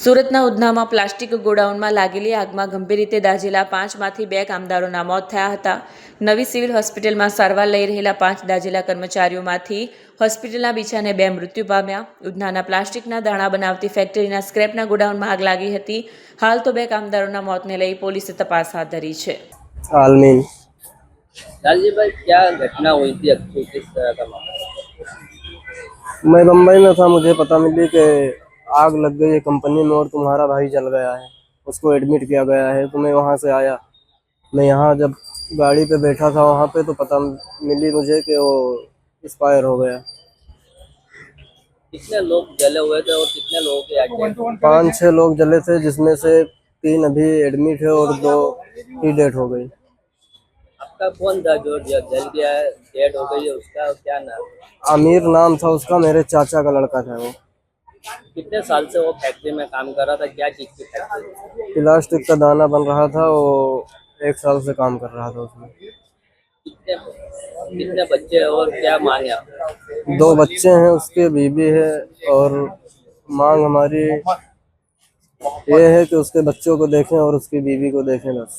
સુરતના ઉધનામાં પ્લાસ્ટિક ગોડાઉનમાં લાગેલી આગમાં ગંભીર રીતે દાઝેલા પાંચમાંથી બે કામદારોના મોત થયા હતા નવી સિવિલ હોસ્પિટલમાં સારવાર લઈ રહેલા પાંચ દાઝેલા કર્મચારીઓમાંથી હોસ્પિટલના બીજાને બે મૃત્યુ પામ્યા ઉધનાના પ્લાસ્ટિકના દાણા બનાવતી ફેક્ટરીના સ્ક્રેપના ગોડાઉનમાં આગ લાગી હતી હાલ તો બે કામદારોના મોતને લઈ પોલીસે તપાસ હાથ ધરી છે आलमीन लालजी भाई क्या घटना हुई थी अच्छी किस तरह का मामला मैं बम्बई में था मुझे पता मिली कि आग लग गई है कंपनी में और तुम्हारा भाई जल गया है। उसको एडमिट किया गया है। तो मैं वहाँ से आया। मैं यहाँ जब गाड़ी पे बैठा था वहाँ पे तो पता मिली मुझे कि वो एक्सपायर हो गया। कितने लोग जले हुए थे और कितने लोगों के एक्सीडेंट पाँच छः लोग जले थे जिसमें से तीन अभी एडमिट है और दो की डेथ हो गई। आपका कौन था जो जल गया है डेड हो गई है उसका क्या नाम? आमिर नाम था उसका मेरे चाचा का लड़का था वो। कितने साल से वो फैक्ट्री में काम कर रहा था? क्या चीज़ की फैक्ट्री प्लास्टिक का दाना बन रहा था वो एक साल से काम कर रहा था उसमें। कितने कितने बच्चे और क्या मांगे आप दो बच्चे हैं उसके बीबी है और मांग हमारी ये है कि उसके बच्चों को देखें और उसकी बीवी को देखें बस।